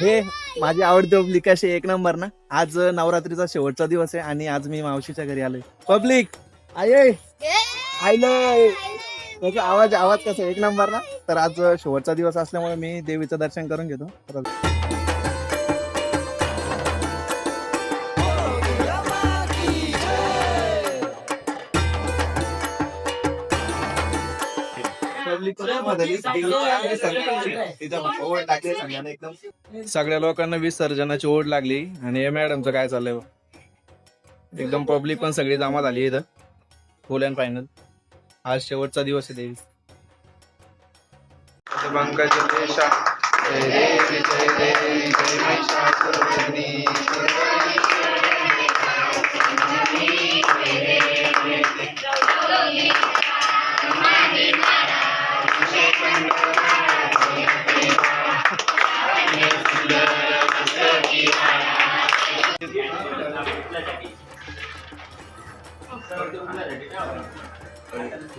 हे माझी आवडती पब्लिक असे एक नंबर ना. आज नवरात्रीचा शेवटचा दिवस आहे आणि आज मी मावशीच्या घरी आलोय. पब्लिक आये! आयलय त्याचा आवाज आवाज कसा आहे? एक नंबर ना? तर आज शेवटचा दिवस असल्यामुळे मी देवीचं दर्शन करून घेतो. सगळ्या लोकांना विसर्जनाची ओढ लागली आणि हे मॅडमचं काय चाललंय. एकदम पब्लिक पण सगळी जमा झाली इथं. फुल अँड फायनल आज शेवटचा दिवस आहे देवी.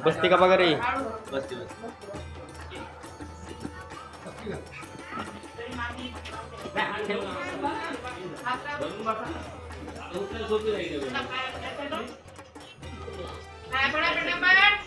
बसते का बघा रे एकदा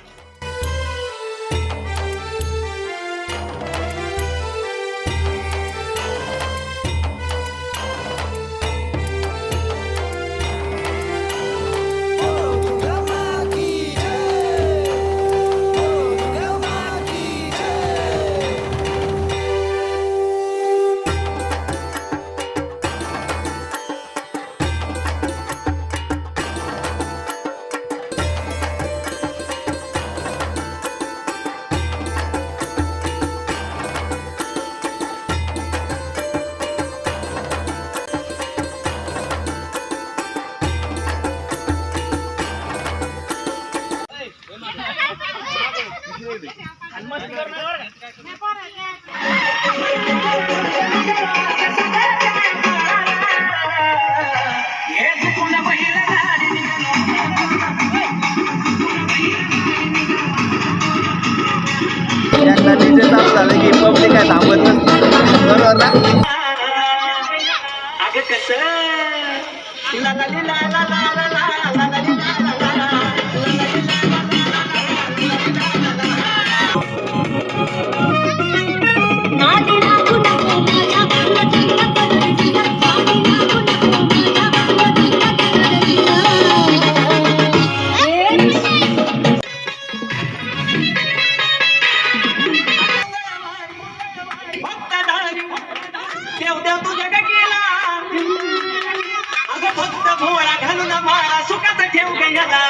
फक्त भोवळा घालून मारा सुखात ठेव गंगाला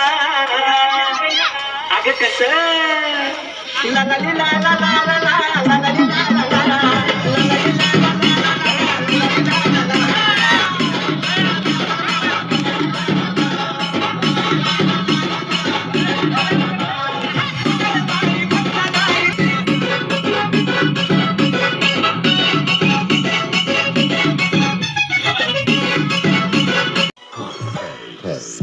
अग कस ला ला ला ला ला ला Minas.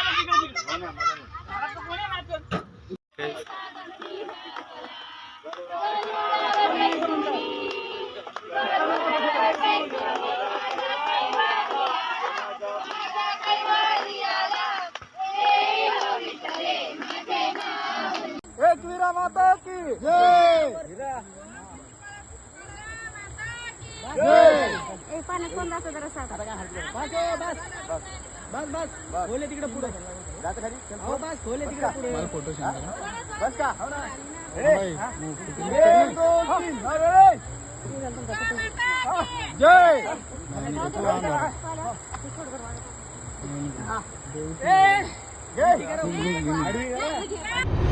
पाण्यात कोण असं जरा बस बस खोले तिकडे पुढे बस खोले तिकडे पुढे फोटो बस का जय जय